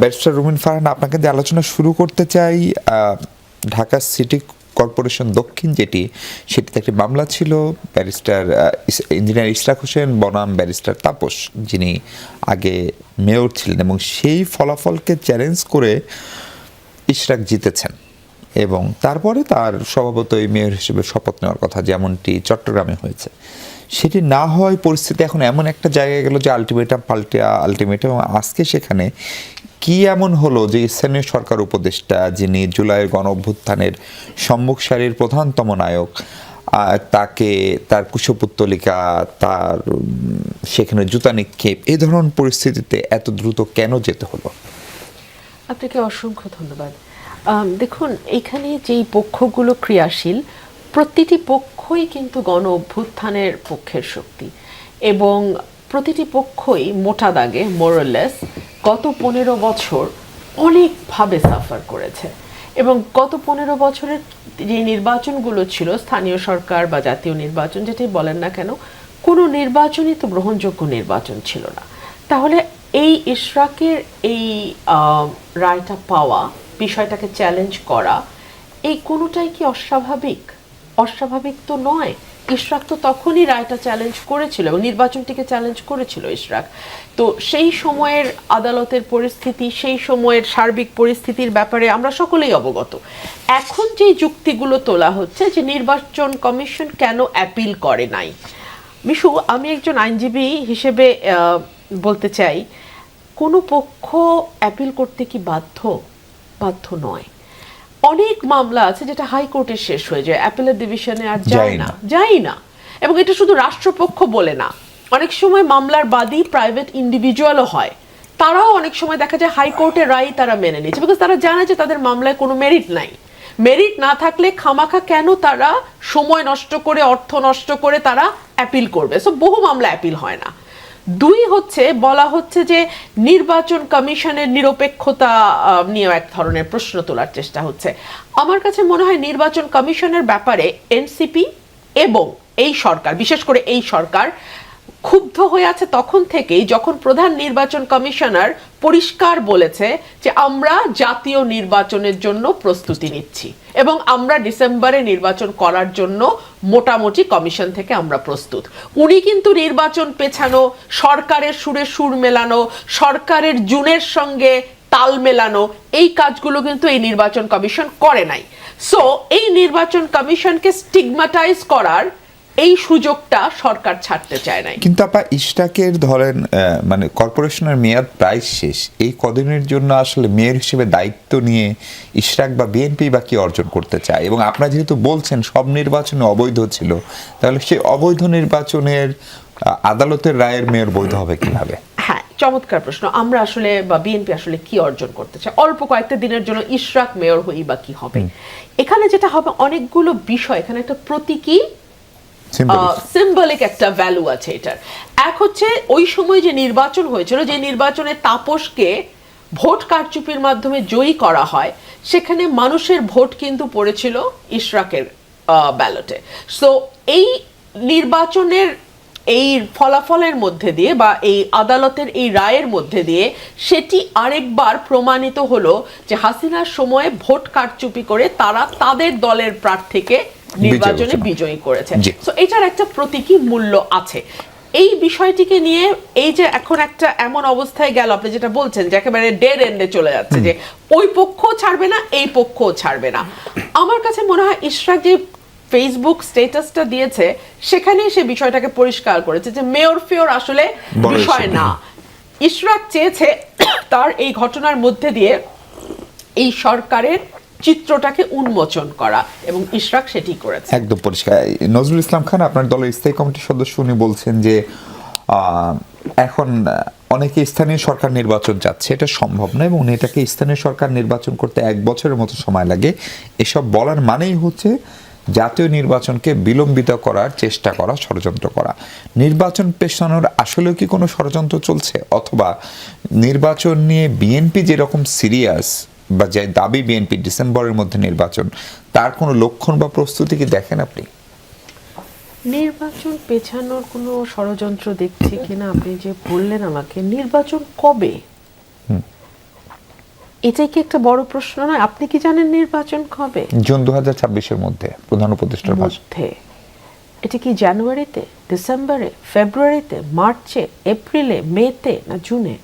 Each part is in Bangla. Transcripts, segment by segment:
ব্যারিস্টার রুমিন ফারহান, আপনাকে দিয়ে আলোচনা শুরু করতে চাই। ঢাকা সিটি কর্পোরেশন দক্ষিণ যেটি, সেটিতে একটি মামলা ছিল। ব্যারিস্টার ইঞ্জিনিয়ার ইশরাক হোসেন, বনাম ব্যারিস্টার তাপস, যিনি আগে মেয়র ছিলেন এবং সেই ফলাফলকে চ্যালেঞ্জ করে ইশরাক জিতেছেন এবং তারপরে তার স্বভাবতই মেয়র হিসেবে শপথ নেওয়ার কথা যেমনটি চট্টগ্রামে হয়েছে। সেটি না হয় পরিস্থিতি এখন এমন একটা জায়গায় গেল যে আলটিমেটাম পাল্টে আলটিমেটাম এবং আজকে সেখানে কি এমন হলো যে স্থানীয় সরকার উপদেষ্টা, যিনি জুলাইয়ের গণ অভ্যুত্থানের সম্মুখ সারির প্রধানতম নায়ক তাকে তার কুশপুত্তলিকা, তার সেখানে জুতা নিক্ষেপ, এই ধরনের পরিস্থিতিতে এত দ্রুত কেন যেতে হলো? আপনাকে অসংখ্য ধন্যবাদ। দেখুন, এখানে যেই পক্ষগুলো ক্রিয়াশীল, প্রতিটি পক্ষই কিন্তু গণ অভ্যুত্থানের পক্ষের শক্তি এবং প্রতিটি পক্ষই মোটা দাগে মোরলেস গত পনেরো বছর অনেকভাবে সাফার করেছে। এবং গত পনেরো বছরের যে নির্বাচনগুলো ছিল, স্থানীয় সরকার বা জাতীয় নির্বাচন, যেটাই বলেন না কেন, কোনো নির্বাচনই তো গ্রহণযোগ্য নির্বাচন ছিল না। তাহলে এই ইশরাকের এই রায়টা পাওয়া, বিষয়টাকে চ্যালেঞ্জ করা, এই কোনোটাই কি অস্বাভাবিক? অস্বাভাবিক তো নয়। ইশরাক তো তখনই রায়টা চ্যালেঞ্জ করেছিল এবং নির্বাচনটিকে চ্যালেঞ্জ করেছিল ইশরাক। তো সেই সময়ের আদালতের পরিস্থিতি, সেই সময়ের সার্বিক পরিস্থিতির ব্যাপারে আমরা সকলেই অবগত। এখন যে যুক্তিগুলো তোলা হচ্ছে যে নির্বাচন কমিশন কেন অ্যাপিল করে নাই? মিশু, আমি একজন আইনজীবী হিসেবে বলতে চাই, কোনো পক্ষ অ্যাপিল করতে কি বাধ্য? বাধ্য নয়। অনেক মামলা আছে যেটা হাইকোর্টে শেষ হয়ে যায়। অ্যাপিলের ডিভিশনে আর যায় যায় না। যাই না। এবং এটা শুধু রাষ্ট্রপক্ষ বলে না। অনেক সময় মামলার বাদী প্রাইভেট ইন্ডিভিজুয়ালও হয়। তারাও অনেক সময় দেখা যায় হাইকোর্টের রায় তারা মেনে নিচ্ছে বিকজ তারা জানে যে তাদের মামলায় কোনো মেরিট নাই। মেরিট না থাকলে খামাখা কেন তারা সময় নষ্ট করে অর্থ নষ্ট করে তারা অ্যাপিল করবে? সো বহু মামলা অ্যাপিল হয় না। দুই হচ্ছে, বলা হচ্ছে যে নির্বাচন কমিশনের নিরপেক্ষতা নিয়ে নিয়েও এক ধরনের প্রশ্ন তোলার চেষ্টা হচ্ছে। আমার কাছে মনে হয় নির্বাচন কমিশনের ব্যাপারে এনসিপি এবং এই সরকার, বিশেষ করে এই সরকার ক্ষুব্ধ হয়ে আছে তখন থেকেই যখন প্রধান নির্বাচন কমিশনার পরিষ্কার বলেছে যে আমরা জাতীয় নির্বাচনের জন্য প্রস্তুতি নিচ্ছি এবং আমরা ডিসেম্বরে নির্বাচন করার জন্য মোটামুটি কমিশন থেকে আমরা প্রস্তুত। উনি কিন্তু নির্বাচন পেছানো, সরকারের সুরে সুর মেলানো, সরকারের জুনের সঙ্গে তাল মেলানো, এই কাজগুলো কিন্তু এই নির্বাচন কমিশন করে নাই। সো এই নির্বাচন কমিশনকে স্টিগমাটাইজ করার এই সুযোগটা সরকার ছাড়তে চায় নাই। কিন্তু আপা ইশরাকের ধরেন মানে কর্পোরেশনের মেয়াদ প্রায় শেষ। এই কদিনের জন্য আসলে মেয়র হিসেবে দায়িত্ব নিয়ে ইশরাক বা বিএনপি বা কি অর্জন করতে চায়? এবং আপনারা যেহেতু বলছেন সব নির্বাচনে অবৈধ ছিল তাহলে সেই অবৈধ নির্বাচনের আদালতের রায়ের মেয়র বৈধ হবে কীভাবে? হ্যাঁ চমৎকার প্রশ্ন। আমরা আসলে বা বিএনপি আসলে কি অর্জন করতে চাই অল্প কয়েকটা দিনের জন্য ইশরাক মেয়র হই বা কি হবে? এখানে যেটা হবে অনেকগুলো বিষয় এখানে একটা প্রতীকী। সিম্বলিক একটা ভ্যালু আছে এটার। এক হচ্ছে ওই সময় যে নির্বাচন হয়েছিল, যে নির্বাচনে তাপসকে ভোট কারচুপির মাধ্যমে জয়ী করা হয়, সেখানে মানুষের ভোট কিন্তু পড়েছিল ইশরাকের ব্যালটে সো এই নির্বাচনের এই ফলাফলের মধ্যে দিয়ে বা এই আদালতের এই রায়ের মধ্যে দিয়ে সেটি আরেকবার প্রমাণিত হলো যে হাসিনার সময়ে ভোট কারচুপি করে তারা তাদের দলের প্রার্থীকে নির্বাচনে বিজয়ী করেছে। সো এটার একটা প্রতীকী মূল্য আছে। এই বিষয়টিকে নিয়ে এই যে এখন একটা এমন অবস্থায় গেল আপনি যেটা বলছেন যে একেবারে ডেড এন্ডে চলে যাচ্ছে যে ওই পক্ষ ছাড়বে না এই পক্ষ ছাড়বে না। আমার কাছে মনে হয় ইশরাক যে ফেসবুক স্ট্যাটাসটা দিয়েছে সেখানে সে বিষয়টাকে পরিষ্কার করেছে যে মেয়র ফেয়র আসলে বিষয় না। ইশরাক চেয়েছে তার এই ঘটনার মধ্যে দিয়ে এই সরকারের চিত্রটাকে উন্মোচন করা এবং ইশরাক সেটি করেছে। একদম পরিষ্কার। নজরুল ইসলাম খান, আপনার দলের স্থায়ী কমিটির সদস্য, উনি বলছেন যে এখন অনেকে স্থানীয় সরকার নির্বাচন যাচ্ছে এটা সম্ভব না এবং এটাকে স্থানীয় সরকার নির্বাচন করতে এক বছরের মতো সময় লাগে। এসব বলার মানেই হচ্ছে জাতীয় নির্বাচনকে বিলম্বিত করার চেষ্টা করা, ষড়যন্ত্র করা। নির্বাচন পেছানোর আসলেও কি কোনো ষড়যন্ত্র চলছে? অথবা নির্বাচন নিয়ে বিএনপি যেরকম সিরিয়াস বা যে দাবি বিএনপি ডিসেম্বরের মধ্যে নির্বাচন তার কোনো লক্ষণ বা প্রস্তুতি কি দেখেন আপনি? নির্বাচন পেছানোর কোনো ষড়যন্ত্র দেখছি কিনা? আপনি যে বললেন আমাকে নির্বাচন কবে? এটাই কি একটা বড় প্রশ্ন নয়? আপনি কি জানেন নির্বাচন কবে? জুন দু হাজার ছাব্বিশের মধ্যে প্রধান উপদেষ্টার মধ্যে। এটা কি জানুয়ারিতে ডিসেম্বরে ফেব্রুয়ারিতে মার্চে এপ্রিলে মেতে না জুনে?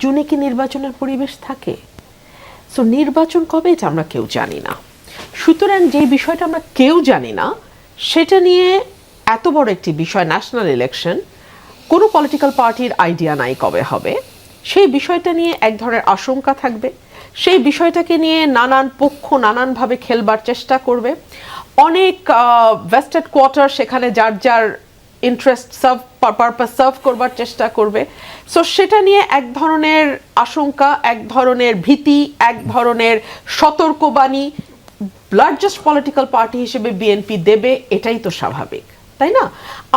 জুনে কি নির্বাচনের পরিবেশ থাকে? সো নির্বাচন কবে এটা আমরা কেউ জানি না। সুতরাং যে বিষয়টা আমরা কেউ জানি না, সেটা নিয়ে এত বড় একটি বিষয় ন্যাশনাল ইলেকশন কোনো পলিটিক্যাল পার্টির আইডিয়া নাই কবে হবে। সেই বিষয়টা নিয়ে এক ধরনের আশঙ্কা থাকবে। সেই বিষয়টাকে নিয়ে নানান পক্ষ নানানভাবে খেলবার চেষ্টা করবে। অনেক ভেস্টেড কোয়ার্টার সেখানে যার যার ইন্টারেস্ট সার্ভ পারপাস সার্ভ করবার চেষ্টা করবে। সো সেটা নিয়ে এক ধরনের আশঙ্কা, এক ধরনের ভীতি, এক ধরনের সতর্কবাণী লার্জেস্ট পলিটিক্যাল পার্টি হিসেবে বিএনপি দেবে, এটাই তো স্বাভাবিক, তাই না?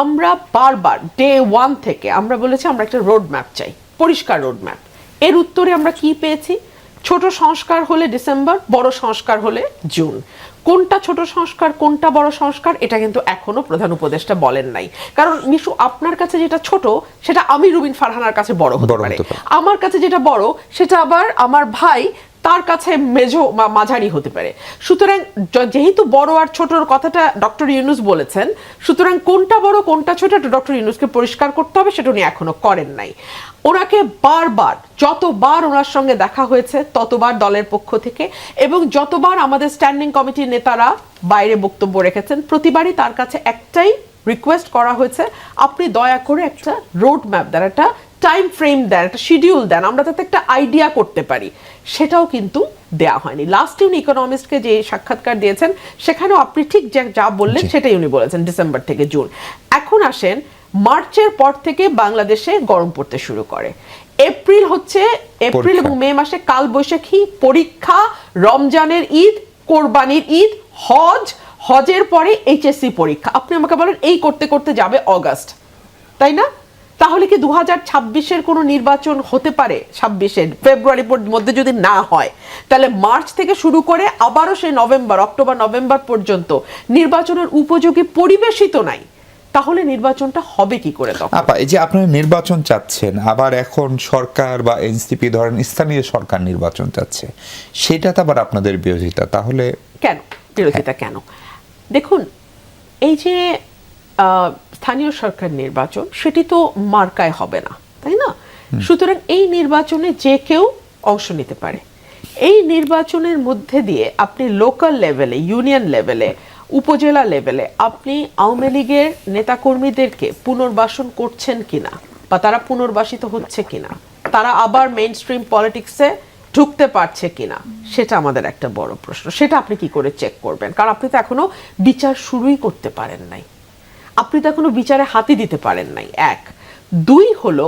আমরা বারবার ডে ওয়ান থেকে, আমরা বলেছি আমরা একটা রোড ম্যাপ চাই, পরিষ্কার রোড ম্যাপ এর উত্তরে আমরা কি পেয়েছি? ছোট সংস্কার হলে ডিসেম্বর বড় সংস্কার হলে জুন। কোনটা ছোট সংস্কার কোনটা বড় সংস্কার এটা কিন্তু এখনও প্রধান উপদেষ্টা বলেন নাই। কারণ মিশু আপনার কাছে যেটা ছোট সেটা আমি রুবিন ফারহানার কাছে বড় হতে হতে পারে। আমার কাছে যেটা বড় সেটা আবার আমার ভাই তার কাছে মেজো বা মাঝারি হতে পারে। সুতরাং যেহেতু বড় আর ছোটর কথাটা ডক্টর ইউনুস বলেছেন, সুতরাং কোনটা বড়, কোনটা ছোট ডক্টর ইউনুসকে পরিষ্কার করতে হবে, সেটা উনি এখনও করেন নাই। ওনাকে বারবার, যতবার ওনার সঙ্গে দেখা হয়েছে, ততবার দলের পক্ষ থেকে, এবং যতবার আমাদের স্ট্যান্ডিং কমিটির নেতারা বাইরে বক্তব্য রেখেছেন, প্রতিবারই তার কাছে একটাই রিকোয়েস্ট করা হয়েছে, আপনি দয়া করে একটা রোড ম্যাপ দেন একটা টাইম ফ্রেম দেন একটা শিডিউল দেন আমরা তাতে একটা আইডিয়া করতে পারি। সেটাও কিন্তু দেয়া হয়নি। লাস্ট উনি ইকোনমিস্টকে যে সাক্ষাৎকার দিয়েছেন সেখানেও আপনি ঠিক যা- বললেন সেটাই উনি বলেছেন ডিসেম্বর থেকে জুন এখন আসেন মার্চের পর থেকে বাংলাদেশে গরম পড়তে শুরু করে। এপ্রিল হচ্ছে এপ্রিল এবং মে মাসে কাল বৈশাখী পরীক্ষা রমজানের ঈদ কোরবানির ঈদ হজ হজের পরে এইচএসসি পরীক্ষা। আপনি আমাকে বলেন এই করতে করতে যাবে অগাস্ট তাই না? তাহলে কি দু হাজার ছাব্বিশের কোনো নির্বাচন হতে পারে? ছাব্বিশের। ফেব্রুয়ারি পর- মধ্যে যদি না হয় তাহলে মার্চ থেকে শুরু করে আবারও সেই নভেম্বর অক্টোবর নভেম্বর পর্যন্ত নির্বাচনের উপযোগী পরিবেশই তো নাই। তাহলে নির্বাচনটা হবে কি করে তখন? আপা এই যে আপনারা নির্বাচন চাচ্ছেন আবার এখন সরকার বা এনসিপি ধরেন স্থানীয় সরকার নির্বাচন চাচ্ছে সেটা তো আবার আপনাদের বিরোধিতা তাহলে কেন? বিরোধিতা কেন? দেখুন এই যে স্থানীয় সরকার নির্বাচন সেটি তো মার্কায় হবে না তাই না? সুতরাং এই নির্বাচনে যে কেউ অংশ নিতে পারে। এই নির্বাচনের মধ্যে দিয়ে আপনি লোকাল লেভেলে ইউনিয়ন লেভেলে উপজেলা লেভেলে আপনি আওয়ামী লীগের নেতাকর্মীদেরকে পুনর্বাসন করছেন কিনা বা তারা পুনর্বাসিত হচ্ছে কিনা তারা আবার মেইন স্ট্রিম পলিটিক্সে ঢুকতে পারছে কিনা সেটা আমাদের একটা বড় প্রশ্ন। সেটা আপনি কি করে চেক করবেন? কারণ আপনি তো এখনও বিচার শুরুই করতে পারেন নাই। আপনি তো এখনও বিচারে হাতি দিতে পারেন নাই। এক। দুই হলো,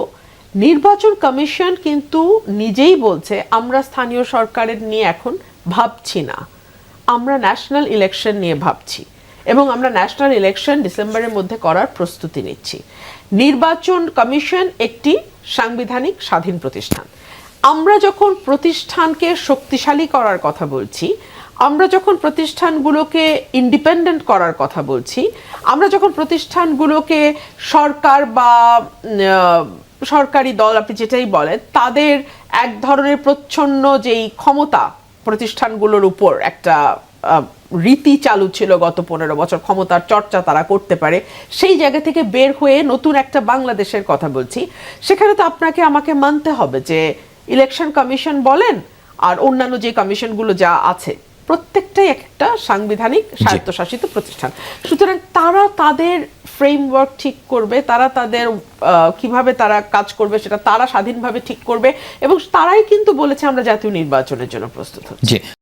নির্বাচন কমিশন কিন্তু নিজেই বলছে, আমরা স্থানীয় সরকারের নিয়ে এখন ভাবছি না। আমরা ন্যাশনাল ইলেকশন নিয়ে ভাবছি এবং আমরা ন্যাশনাল ইলেকশন ডিসেম্বরের মধ্যে করার প্রস্তুতি নিচ্ছি। নির্বাচন কমিশন একটি সাংবিধানিক স্বাধীন প্রতিষ্ঠান। আমরা যখন প্রতিষ্ঠানকে শক্তিশালী করার কথা বলছি আমরা যখন প্রতিষ্ঠানগুলোকে ইন্ডিপেন্ডেন্ট করার কথা বলছি, আমরা যখন প্রতিষ্ঠানগুলোকে সরকার বা সরকারি দল, আপনি যেটাই বলেন, তাদের এক ধরনের প্রচ্ছন্ন যেই ক্ষমতা প্রতিষ্ঠানগুলোর উপর একটা রীতি চালু ছিল গত পনেরো বছর, ক্ষমতার চর্চা তারা করতে পারে, সেই জায়গা থেকে বের হয়ে নতুন একটা বাংলাদেশের কথা বলছি। সেখানে তো আপনাকে আমাকে মানতে হবে যে ইলেকশন কমিশন বলেন আর অন্যান্য যে কমিশনগুলো যা আছে প্রত্যেকটাই একটা সাংবিধানিক স্বায়ত্তশাসিত প্রতিষ্ঠান। সুতরাং তারা তাদের ফ্রেমওয়ার্ক ঠিক করবে তারা তাদের আহ, কীভাবে তারা কাজ করবে সেটা তারা স্বাধীনভাবে ঠিক করবে এবং তারাই কিন্তু বলেছে আমরা জাতীয় নির্বাচনের জন্য প্রস্তুত হচ্ছি।